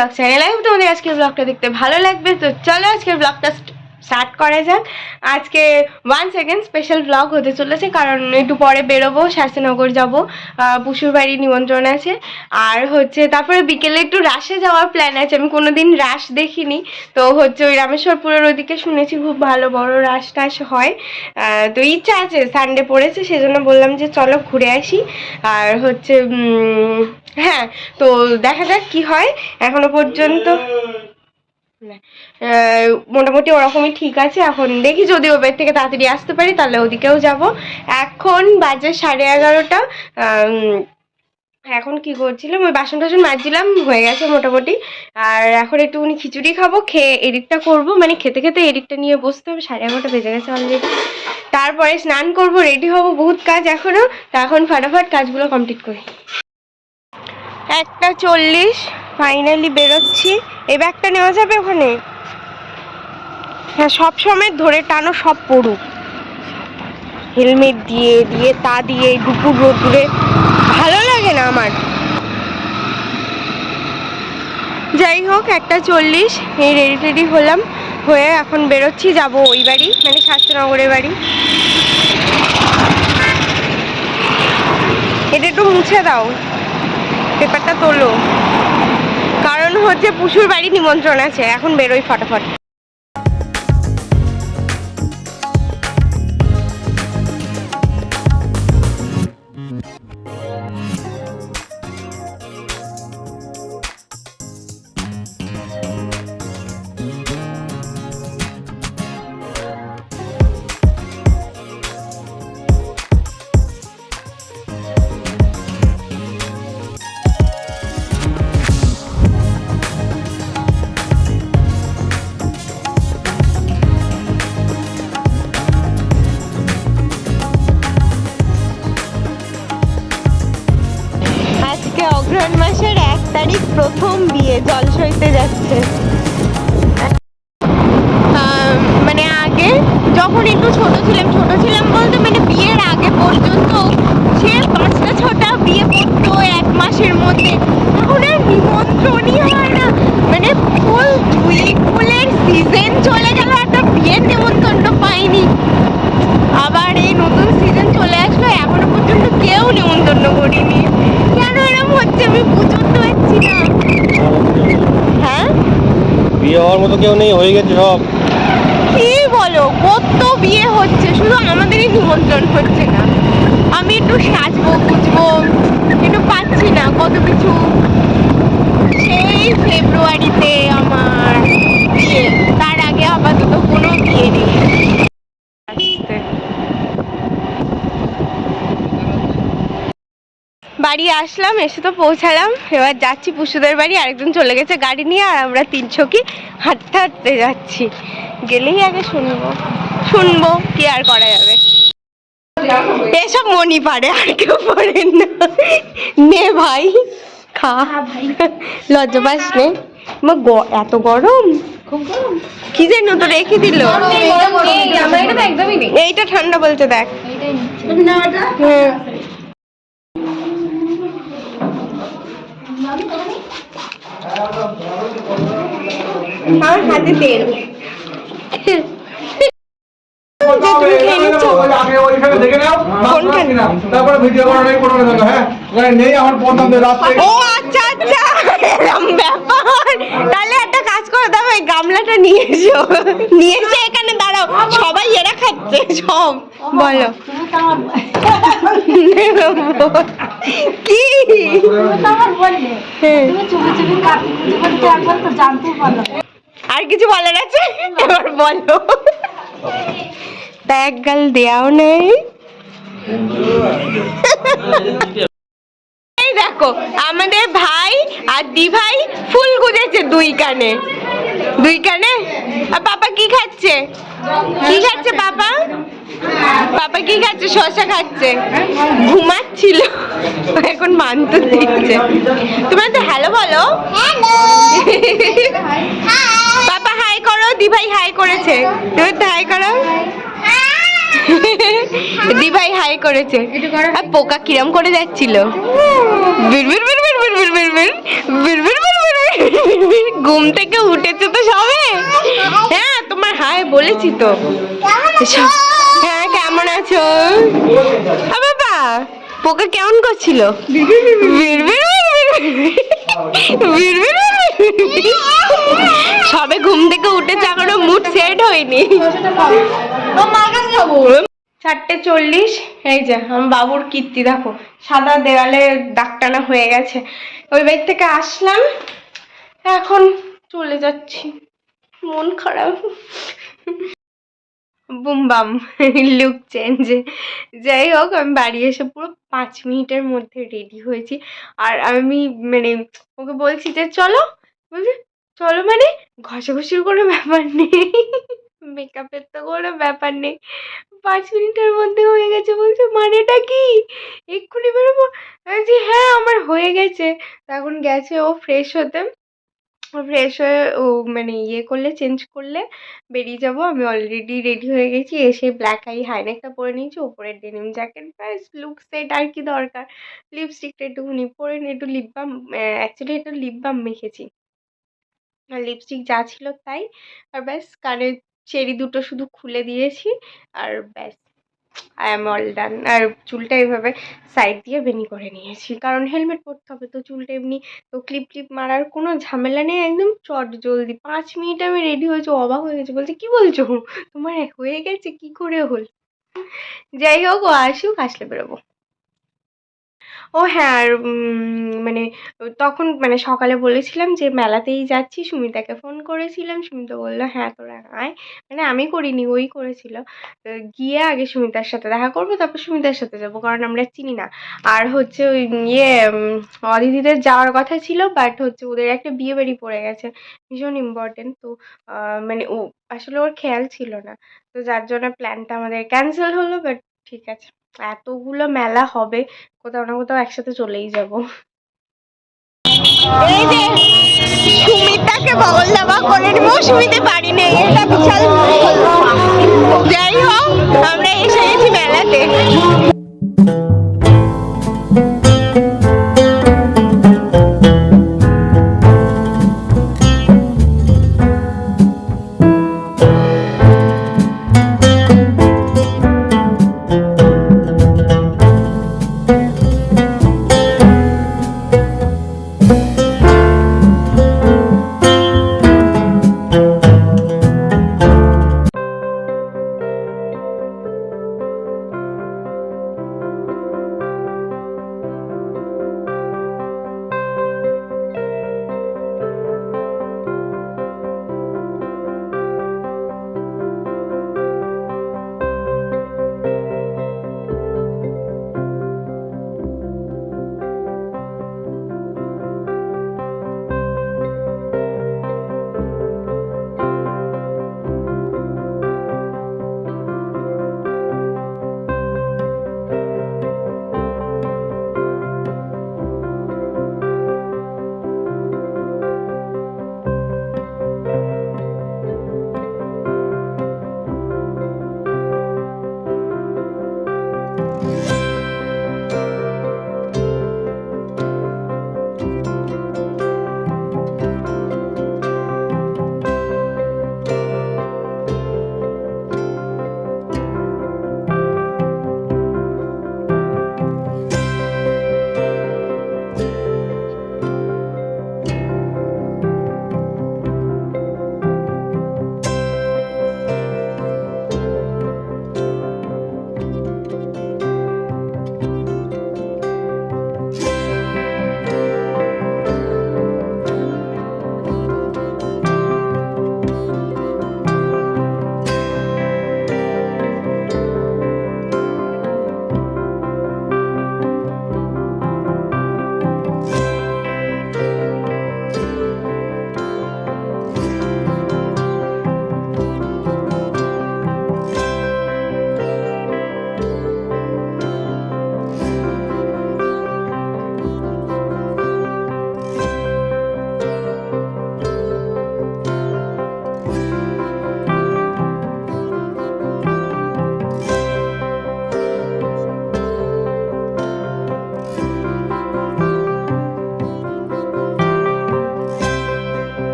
Bangla live তোমাদের আজকের ব্লগটা দেখতে ভালো লাগবে তো চলো আজকের ব্লগটা স্টার্ট করা যাক। আজকে ওয়ান সেকেন্ড স্পেশাল ব্লগ হতে চলেছে, কারণ একটু পরে বেরোবো শাস্তিনগর যাব পুষুর বাড়ি নিমন্ত্রণ আছে। আর হচ্ছে, তারপরে বিকেলে একটু রাশে যাওয়ার প্ল্যান আছে, আমি কোনোদিন রাস দেখিনি। তো হচ্ছে, ওই রামেশ্বরপুরের ওদিকে শুনেছি, খুব ভালো বড় রাস টাস হয়। তো ইচ্ছা আছে সানডে পড়েছে, সেজন্য বললাম যে চলো ঘুরে আসি। আর হচ্ছে হ্যাঁ তো দেখা যাক কি হয়, এখনও পর্যন্ত। মোটামুটি ওরকমই ঠিক আছে। এখন দেখি যদি ওবের থেকে তাড়াতাড়ি আসতে পারি, তাহলে ওদিকেও যাব। এখন বাজে সাড়ে এগারোটা। এখন কি করছিলাম? ওই বাসন টাসন মাজছিলাম, হয়ে গেছে মোটামুটি। আর এখন একটুখানি খিচুড়ি খাব, খেয়ে এডিটটা করব। মানে খেতে খেতে এডিটটা নিয়ে বসতে হবে, সাড়ে এগারোটা বেজে গেছে অলরেডি তারপরে স্নান করব রেডি হব, বহুত কাজ এখনও তা এখন ফাটাফাট কাজগুলো কমপ্লিট করি। একটা চল্লিশ। ফাইনালি বেরোচ্ছি। এই ব্যাগটা নেওয়া যাবে ওখানে? হ্যাঁ সব সময় ধরে টানো, সব পড়ুক। হেলমেট দিয়ে দিয়ে, তা দিয়ে দুপুর রোদ্দুরে ভালো লাগে না আমার। যাই হোক, একটা চল্লিশ, এই রেডি টেডি হলাম। হয়ে এখন বেরোচ্ছি, যাব ওই বাড়ি মানে শাস্ত্রনগরের বাড়ি। এটা একটু মুছে দাও। পেপারটা তোলো। হচ্ছে পুষুর বাড়ি নিমন্ত্রণ আছে এখন বেরোই ফটাফট। হওয়ার মতো কেউ নেই, হয়ে গেছে সব। কি বলো? কত বিয়ে হচ্ছে, শুধু আমাদেরই নিমন্ত্রণ হচ্ছে না। আমি একটু সাজবো বুঝব একটু পাচ্ছি না কত কিছু সেই ফেব্রুয়ারিতে আমার বিয়ে তার আগে আপাতত কোনো বিয়ে নেই আসতে। বাড়ি আসলাম এসে তো পৌঁছালাম। এবার যাচ্ছি পুষুদের বাড়ি আরেকজন চলে গেছে গাড়ি নিয়ে আর আমরা তিন ছকি হাঁটতে হাঁটতে যাচ্ছি। গেলেই আগে শুনব। শুনব কি আর করা যাবে। এসব মনি পারে আর কেউ পারে না। নে ভাই খা। লজ্জা পাস নে। এত গরম। কি যেন তো রেখে দিল এইটা ঠান্ডা বলছে দেখ। আমার হাতে তেল? তারপরে ভিডিও করার হ্যাঁ? নেই আমার পছন্দ রাস্তায় ও আচ্ছা আচ্ছা। এরম ব্যাপার। তাহলে একটা কাজ করে দাও এই গামলাটা নিয়ে এসো। নিয়ে এসে এখানে দাঁড়াও। সবাই এরা খাচ্ছে সব। বলো। কি। আর কিছু বলার আছে? এবার বলো। ব্যাগ গাল দেওয়াও নেই। এই দেখো, আমাদের ভাই আর দি ভাই ফুল গুজেছে দুই কানে। দুই কানে? আর পাপা কি খাচ্ছে? কি খাচ্ছে পাপা? পাপা কি খাচ্ছে? শশা খাচ্ছে। ঘুমাচ্ছিল। এখন মানত দিচ্ছে। তোমার তো হ্যালো বলো। পাপা হাই করো। দিভাই হাই করেছে। তুমি তো হাই করো। দি ভাই হাই করেছে আর পোকা কিরম করে যাচ্ছিল ঘুম থেকে উঠেছে তো সবে হ্যাঁ তোমার হাই বলেছি তো হ্যাঁ কেমন আছো বাবা পোকা কেমন করছিল বিড়বিড় বিড়বিড় বিড়বিড়। সবে ঘুম থেকে উঠেছে এখনও মুড সেট হয়নি। চারটে চল্লিশ এই যে আমার বাবুর কীর্তি দেখো সাদা দেওয়ালে টানা হয়ে গেছে। ওই বাড়ি থেকে আসলাম এখন চলে যাচ্ছি। মন খারাপ। বুমবাম লুক চেঞ্জ যাই হোক আমি বাড়ি এসে পুরো পাঁচ মিনিটের মধ্যে রেডি হয়েছি। আর আমি মানে ওকে বলছি যে চলো বলছে, চলো মানে ঘষাঘষির কোনো ব্যাপার নেই। মেকআপের তো কোনো ব্যাপার নেই। পাঁচ মিনিটের মধ্যে হয়ে গেছে বলছে, মানেটা কি? এক্ষুনি বেরোবো। বলছি হ্যাঁ আমার হয়ে গেছে। এখন গেছে ও ফ্রেশ হতে। ফ্রেশ হয়ে ও মানে ইয়ে করলে চেঞ্জ করলে বেরিয়ে যাব। আমি অলরেডি রেডি হয়ে গেছি। এসে ব্ল্যাক আই হাইনেকটা পরে নিয়েছি। ওপরে ডেনিম জ্যাকেট ব্যাস লুক সেট আর কি দরকার। লিপস্টিকটা একটুখানি পরে একটু লিপ বাম অ্যাকচুয়ালি একটু লিপ বাম মেখেছি। লিপস্টিক যা ছিল তাই। আর ব্যাস, কানের চেরি দুটো শুধু খুলে দিয়েছি। আর ব্যাস আই অ্যাম অল ডান আর চুলটা এইভাবে সাইড দিয়ে বেনি করে নিয়েছি। কারণ হেলমেট পরতে হবে তো চুলটা এমনি, তো ক্লিপ ক্লিপ মারার কোনো ঝামেলা নেই। একদম চট জলদি। পাঁচ মিনিট আমি রেডি হয়েছি, অবাক হয়ে গেছি। বলছে, কি বলছো? তোমার হয়ে গেছে, কি করে হল? যাই হোক, ও আসুক, আসলে বেরোবো। ও হ্যাঁ আর মানে তখন মানে সকালে বলেছিলাম যে, মেলাতেই যাচ্ছি। সুমিতাকে ফোন করেছিলাম। সুমিতা বলল হ্যাঁ তোরা আয়। মানে আমি করিনি, ওই করেছিল। গিয়ে আগে সুমিতার সাথে দেখা করব, তারপর সুমিতার সাথে যাব, কারণ আমরা চিনি না। আর হচ্ছে ওই ইয়ে অদিতিদের যাওয়ার কথা ছিল বাট হচ্ছে ওদের একটা বিয়ে বাড়ি পড়ে গেছে, ভীষণ ইম্পর্টেন্ট তো মানে ও, আসলে ওর খেয়াল ছিল না। তো যার জন্য প্ল্যানটা আমাদের ক্যান্সেল হলো বাট ঠিক আছে। এতগুলো মেলা হবে, কোথাও না কোথাও একসাথে চলেই যাব। এই যে সুমিতাকে বগল দাবা করে নিব সুমিতে বাড়ি নেই, এটা বিশাল যাই হোক, আমরা এসে গেছি মেলাতে।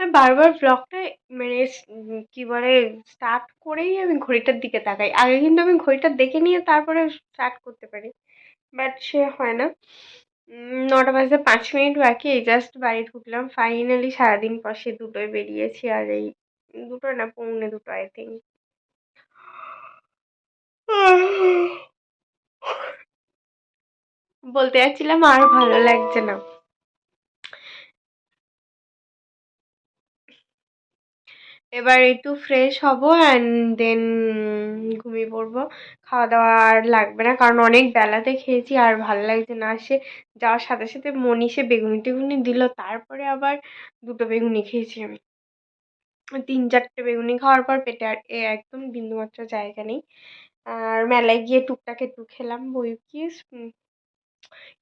আমি বারবার ব্লগটা মানে কি বলে স্টার্ট করেই আমি ঘড়িটার দিকে তাকাই। আগে কিন্তু আমি ঘড়িটা দেখে নিয়ে তারপরে স্টার্ট করতে পারি। বাট সে হয় না। নটা বাজতে পাঁচ মিনিট বাকি, এই জাস্ট বাড়ি ঢুকলাম। ফাইনালি সারাদিন পর সে দুটোয় বেরিয়েছি আর এই দুটো না, পৌনে দুটো আই থিঙ্ক বলতে যাচ্ছিলাম আর ভালো লাগছে না। এবার একটু ফ্রেশ হব অ্যান্ড দেন ঘুমিয়ে পড়ব। খাওয়া দাওয়া আর লাগবে না, কারণ অনেক বেলাতে খেয়েছি আর ভালো লাগছে না। সে যাওয়ার সাথে সাথে মনি সে বেগুনি টেগুনি দিল, তারপরে আবার দুটো বেগুনি খেয়েছি আমি। তিন চারটে বেগুনি খাওয়ার পর পেটে আর এ একদম বিন্দুমাত্র জায়গা নেই। আর মেলায় গিয়ে টুকটাক একটু খেলাম, বই কি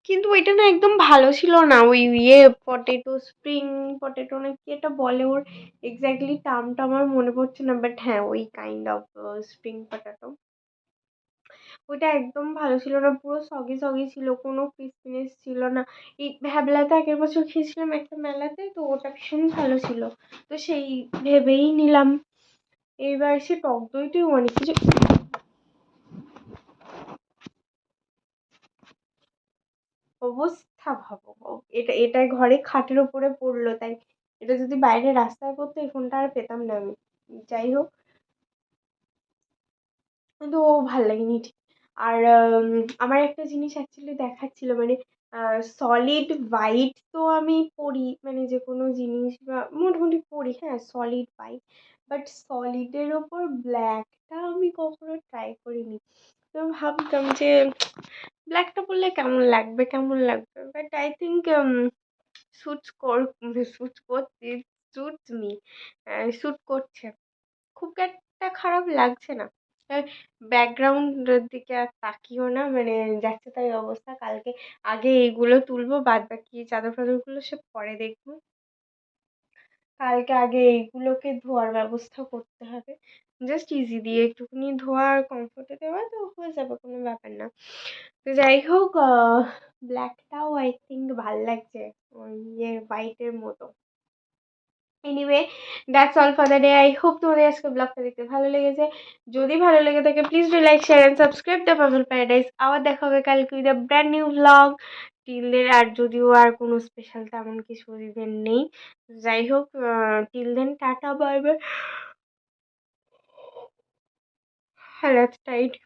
কিন্তু ওইটা না একদম ভালো ছিল না। ওই ইয়ে পটেটো স্প্রিং পটেটো না কি এটা বলে ওর? এক্স্যাক্টলি টার্মটা আমার মনে পড়ছে না বাট হ্যাঁ ওই কাইন্ড অফ স্প্রিং পটেটো ওইটা একদম ভালো ছিল না, পুরো সগি সগি ছিল, কোনো ক্রিসপিনেস ছিল না। এই ভ্যাবলাতে আগের বছর খেয়েছিলাম একটা মেলাতে, তো ওটা ভীষণ ভালো ছিল। তো সেই ভেবেই নিলাম। এইবার সে টক দইটাও অনেক কিছু অবস্থা ভাবো। এটা এটা ঘরে খাটের ওপরে পড়ল, তাই এটা যদি বাইরে রাস্তায় পড়তো এই ফোনটা আর পেতাম না আমি। যাই হোক। কিন্তু ও ভালো লাগেনি ঠিক। আর আমার একটা জিনিস অ্যাকচুয়ালি দেখাচ্ছিল মানে সলিড হোয়াইট তো আমি পরি মানে যে কোনো জিনিস বা মোটামুটি পরি হ্যাঁ সলিড হোয়াইট বাট সলিডের ওপর ব্ল্যাকটা আমি কখনো ট্রাই করিনি। তো ভাবতাম যে ব্ল্যাকটা পরলে কেমন লাগবে? কেমন লাগবে? বাট আই থিঙ্ক স্যুটস কর স্যুটস করছে স্যুটস মি স্যুট করছে। খুব একটা খারাপ লাগছে না। ব্যাকগ্রাউন্ডের দিকে আর তাকিও না। মানে যাচ্ছে তাই অবস্থা। কালকে আগে এইগুলো তুলবো বাদ বাকি চাদর ফাদরগুলো সে পরে দেখব। কালকে আগে এইগুলোকে ধোয়ার ব্যবস্থা করতে হবে। জাস্ট ইজি দিয়ে একটুখানি ধোয়া আর কমফোর্টে দেওয়া তো হয়ে যাবে, কোনো ব্যাপার না। তো যাই হোক ব্ল্যাকটাও আই থিঙ্ক ভালো লাগছে ইয়ে হোয়াইটের মতো। Anyway that's all for the day I hope তোমাদের আজকে ব্লগটা দেখতে ভালো লেগেছে। যদি ভালো লেগে থাকে please do like share and subscribe the Pavel paradise আবার দেখা হবে কালকে with a brand new blog টিলদের আর যদিও আর কোনো স্পেশাল তেমন কিছু ইভেন্ট নেই। যাই হোক till then tata bye bye that's tight.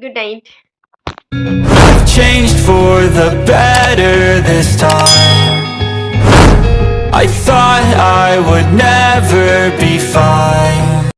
Good night. I've changed for the better this time. I thought I would never be fine.